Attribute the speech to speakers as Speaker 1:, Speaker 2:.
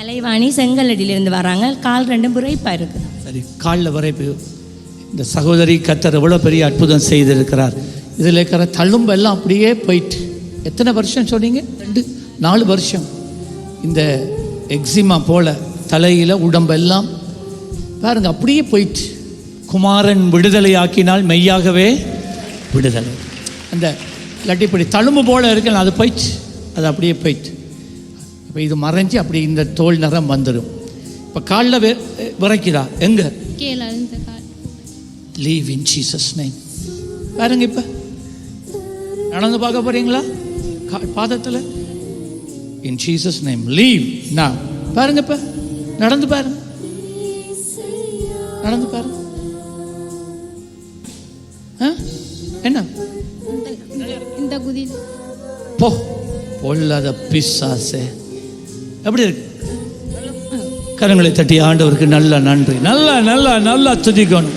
Speaker 1: கலைவாணி செங்கலடியிலிருந்து வராங்க. கால் ரெண்டும் புரைப்பாக இருக்குது
Speaker 2: சரி காலில் வரைப்பு இந்த சகோதரி கத்தர் எவ்வளோ பெரிய அற்புதம் செய்திருக்கிறார். இதில் இருக்கிற தழும்பெல்லாம் அப்படியே போயிட்டு. எத்தனை வருஷம் சொன்னீங்க? ரெண்டு நாலு வருஷம். இந்த எக்ஸிமா போல தலையில் உடம்பெல்லாம் பாருங்க அப்படியே போயிட்டு. குமாரன் விடுதலை ஆக்கினால் மெய்யாகவே விடுதலை. அந்த இல்லாட்டி இப்படி தழும்பு போல இருக்குல்ல அது போயிடுச்சு அது அப்படியே போயிட்டு. இப்போ இது மறைஞ்சு அப்படி இந்த தோல் நிறம் வந்துடும் இப்போ காலில் வே விரைக்குதா? எங்கே? லீவ் இன் ஜீசஸ் நேம் பாருங்க இப்போ. நடந்து பார்க்க போறீங்களா? கா- பாதத்தில். இன் ஜீசஸ் நேம் லீவ் நான் பாருங்க இப்போ. நடந்து பாருங்க. நடந்து பாருங்க? என்ன?
Speaker 3: இந்த குதி
Speaker 2: போ. பொல்லாத பிசாசே. எப்படி இருக்கு. கரங்களை தட்டி ஆண்டவருக்கு நல்ல நன்றி. நல்லா நல்லா நல்லா துதிக்கணும்.